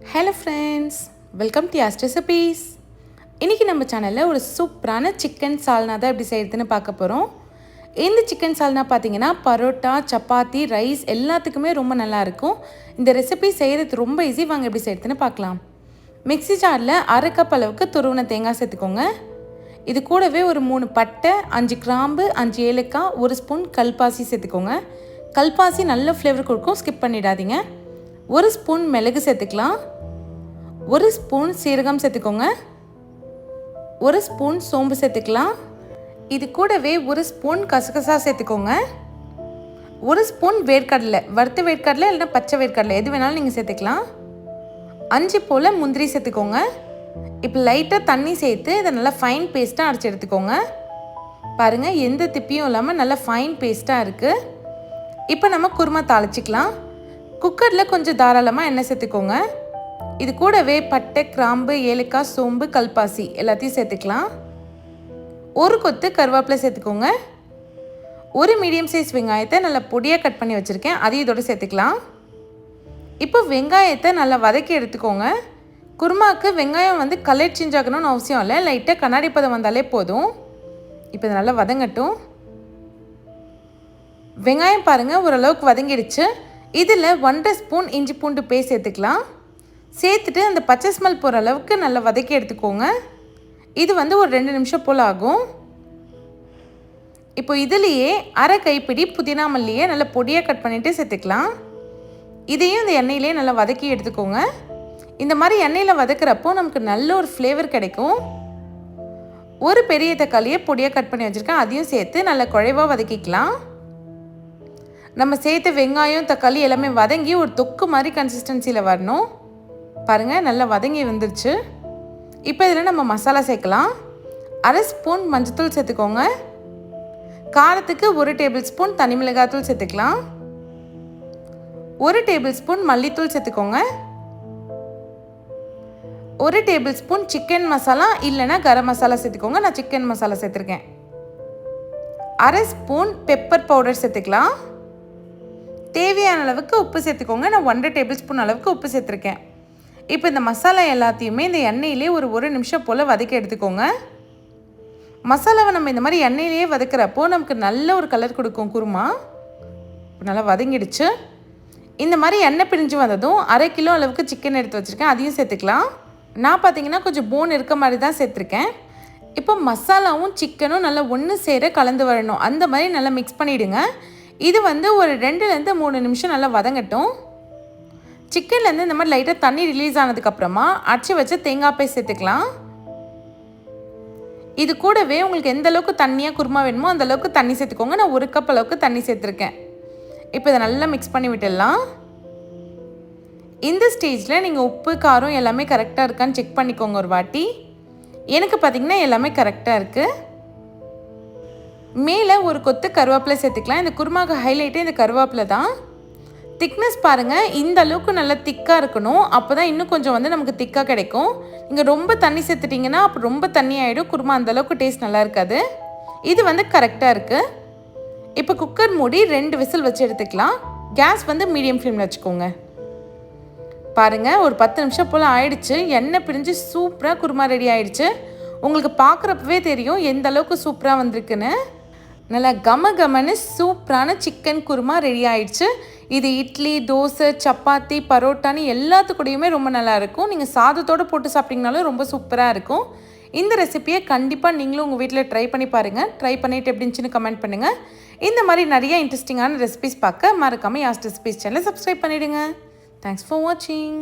Hello friends welcome to Yas recipes இன்றைக்கி நம்ம சேனலில் ஒரு சூப்பரான சிக்கன் சால்னா தான் எப்படி செய்கிறதுன்னு பார்க்க போகிறோம் இந்த சிக்கன் சால்னா பார்த்தீங்கன்னா பரோட்டா சப்பாத்தி ரைஸ் எல்லாத்துக்குமே ரொம்ப நல்லாயிருக்கும் இந்த ரெசிபி செய்கிறது ரொம்ப ஈஸி வாங்க எப்படி செய்கிறதுன்னு பார்க்கலாம். மிக்ஸி ஜாரில் அரை கப் அளவுக்கு துருவின தேங்காய் சேர்த்துக்கோங்க. இது கூடவே ஒரு மூணு பட்டை அஞ்சு கிராம்பு அஞ்சு ஏலக்காய் ஒரு ஸ்பூன் கல்பாசி சேர்த்துக்கோங்க. கல்பாசி நல்ல ஃப்ளேவர் கொடுக்கும். ஸ்கிப் பண்ணிடாதீங்க. ஒரு ஸ்பூன் மிளகு சேர்த்துக்கலாம். ஒரு ஸ்பூன் சீரகம் சேர்த்துக்கோங்க. ஒரு ஸ்பூன் சோம்பு சேர்த்துக்கலாம். இது கூடவே ஒரு ஸ்பூன் கசகசா சேர்த்துக்கோங்க. ஒரு ஸ்பூன் வேர்க்கடலை. வறுத்த வேர்க்கடலை இல்லைன்னா பச்சை வேர்க்கடலை எது வேணாலும் நீங்கள் சேர்த்துக்கலாம். அஞ்சு போல் முந்திரி சேர்த்துக்கோங்க. இப்போ லைட்டாக தண்ணி சேர்த்து இதை நல்லா ஃபைன் பேஸ்ட்டாக அரைச்சி எடுத்துக்கோங்க. பாருங்கள் எந்த திப்பியும் இல்லாமல் நல்லா ஃபைன் பேஸ்ட்டாக இருக்குது இப்போ நம்ம குருமா தாளிச்சிக்கலாம். குக்கரில் கொஞ்சம் தாராளமாக எண்ணெய் சேர்த்துக்கோங்க. இது கூடவே பட்டை கிராம்பு ஏலக்காய் சோம்பு கல்பாசி எல்லாத்தையும் சேர்த்துக்கலாம். ஒரு கொத்து கருவேப்பிலை சேர்த்துக்கோங்க. ஒரு மீடியம் சைஸ் வெங்காயத்தை நல்லா பொடியாக கட் பண்ணி வச்சுருக்கேன். அதையும் இதோட சேர்த்துக்கலாம். இப்போ வெங்காயத்தை நல்லா வதக்கி எடுத்துக்கோங்க. குருமாவுக்கு வெங்காயம் வந்து கலர் சேஞ்ச் ஆகணும்னு அவசியம் இல்லை. லைட்டாக கண்ணாடி பதம் வந்தாலே போதும். இப்போ இது நல்லா வதங்கட்டும். வெங்காயம் பாருங்கள் ஓரளவுக்கு வதங்கிடுச்சு. இதில் ஒன்றரை ஸ்பூன் இஞ்சி பூண்டு பேஸ்ட் சேர்த்துக்கலாம். சேர்த்துட்டு அந்த பச்சை ஸ்மெல் போகிற அளவுக்கு நல்லா வதக்கி எடுத்துக்கோங்க. இது வந்து ஒரு ரெண்டு நிமிஷம் போல் ஆகும். இப்போ இதுலேயே அரை கைப்பிடி புதினா மல்லியை நல்லா பொடியாக கட் பண்ணிவிட்டு சேர்த்துக்கலாம். இதையும் இந்த எண்ணெயிலே நல்லா வதக்கி எடுத்துக்கோங்க. இந்த மாதிரி எண்ணெயில் வதக்குறப்போ நமக்கு நல்ல ஒரு ஃப்ளேவர் கிடைக்கும். ஒரு பெரிய தக்காளியை பொடியாக கட் பண்ணி வச்சுருக்கேன். அதையும் சேர்த்து நல்லா குழைவாக வதக்கிக்கலாம். நம்ம சேர்த்த வெங்காயம் தக்காளி எல்லாமே வதங்கி ஒரு தொக்கு மாதிரி கன்சிஸ்டன்சியில் வரணும். பாருங்கள் நல்லா வதங்கி வந்துருச்சு. இப்போ இதில் நம்ம மசாலா சேர்க்கலாம். அரை ஸ்பூன் மஞ்சத்தூள் சேர்த்துக்கோங்க. காரத்துக்கு ஒரு டேபிள் ஸ்பூன் தனி மிளகாத்தூள் சேர்த்துக்கலாம். ஒரு டேபிள் ஸ்பூன் மல்லித்தூள் சேர்த்துக்கோங்க. ஒரு டேபிள் ஸ்பூன் சிக்கன் மசாலா இல்லைன்னா கரம் மசாலா சேர்த்துக்கோங்க. நான் சிக்கன் மசாலா சேர்த்துருக்கேன். அரை ஸ்பூன் பெப்பர் பவுடர் சேர்த்துக்கலாம். தேவையான அளவுக்கு உப்பு சேர்த்துக்கோங்க. நான் ஒன்றரை டேபிள் ஸ்பூன் அளவுக்கு உப்பு சேர்த்துருக்கேன். இப்போ இந்த மசாலா எல்லாத்தையுமே இந்த எண்ணெயிலே ஒரு ஒரு நிமிஷம் போல் வதக்கி எடுத்துக்கோங்க. மசாலாவை நம்ம இந்த மாதிரி எண்ணெயிலேயே வதக்குறப்போ நமக்கு நல்ல ஒரு கலர் கொடுக்கும் குருமா. நல்லா வதங்கிடுச்சு. இந்த மாதிரி எண்ணெய் பிரிஞ்சு வந்ததும் அரை கிலோ அளவுக்கு சிக்கன் எடுத்து வச்சுருக்கேன். அதையும் சேர்த்துக்கலாம். நான் பார்த்தீங்கன்னா கொஞ்சம் போன் இருக்க மாதிரி தான் சேர்த்துருக்கேன். இப்போ மசாலாவும் சிக்கனும் நல்லா ஒன்று சேர கலந்து வரணும். அந்த மாதிரி நல்லா மிக்ஸ் பண்ணிவிடுங்க இது வந்து ஒரு ரெண்டுலேருந்து மூணு நிமிஷம் நல்லா வதங்கட்டும். சிக்கன்லேருந்து இந்த மாதிரி லைட்டாக தண்ணி ரிலீஸ் ஆனதுக்கப்புறமா அச்சு வச்சு தேங்காய் போய் சேர்த்துக்கலாம். இது கூடவே உங்களுக்கு எந்த அளவுக்கு தண்ணியாக குருமா வேணுமோ அந்த அளவுக்கு தண்ணி சேர்த்துக்கோங்க. நான் ஒரு கப் அளவுக்கு தண்ணி சேர்த்துருக்கேன். இப்போ இதை நல்லா மிக்ஸ் பண்ணி விட்டுடலாம். இந்த ஸ்டேஜில் நீங்கள் உப்பு காரம் எல்லாமே கரெக்டாக இருக்கான்னு செக் பண்ணிக்கோங்க ஒரு வாட்டி. எனக்கு பார்த்திங்கன்னா எல்லாமே கரெக்டாக இருக்குது மேலே ஒரு கொத்து கருவேப்பிலை சேர்த்துக்கலாம். இந்த குருமாவுக்கு ஹைலைட்டே இந்த கருவேப்பிலை தான். திக்னஸ் பாருங்கள் இந்த அளவுக்கு நல்லா திக்காக இருக்கணும். அப்போ தான் இன்னும் கொஞ்சம் வந்து நமக்கு திக்காக கிடைக்கும். நீங்கள் ரொம்ப தண்ணி சேர்த்துட்டிங்கன்னா அப்போ ரொம்ப தண்ணி ஆகிடும் குருமா அந்த அளவுக்கு டேஸ்ட் நல்லா இருக்காது. இது வந்து கரெக்டாக இருக்குது இப்போ குக்கர் மூடி ரெண்டு விசில் வச்சு எடுத்துக்கலாம். கேஸ் வந்து மீடியம் ஃப்ளேமில் வச்சுக்கோங்க. பாருங்கள் ஒரு பத்து நிமிஷம் போல் ஆயிடுச்சு. எண்ணெய் பிரிஞ்சு சூப்பராக குருமா ரெடி ஆயிடுச்சு. உங்களுக்கு பார்க்குறப்பவே தெரியும் எந்த அளவுக்கு சூப்பராக வந்திருக்குன்னு. நல்லா கம கமன்னு சூப்பரான சிக்கன் குருமா ரெடி ஆயிடுச்சு. இது இட்லி தோசை சப்பாத்தி பரோட்டான்னு எல்லாத்துக்கூடையுமே ரொம்ப நல்லா இருக்கும். நீங்கள் சாதத்தோடு போட்டு சாப்பிட்டீங்கனாலும் ரொம்ப சூப்பராக இருக்கும். இந்த ரெசிப்பியை கண்டிப்பாக நீங்களும் உங்கள் வீட்டில் ட்ரை பண்ணி பாருங்கள் ட்ரை பண்ணிவிட்டு எப்படின்னு கமெண்ட் பண்ணுங்கள் இந்த மாதிரி நிறைய இன்ட்ரெஸ்டிங்கான ரெசிபிஸ் பார்க்க மறக்காமல் யாஸ்ட் ரெசிபிஸ் சேனலை சப்ஸ்கிரைப் பண்ணிவிடுங்க தேங்க்ஸ் ஃபார் வாட்சிங்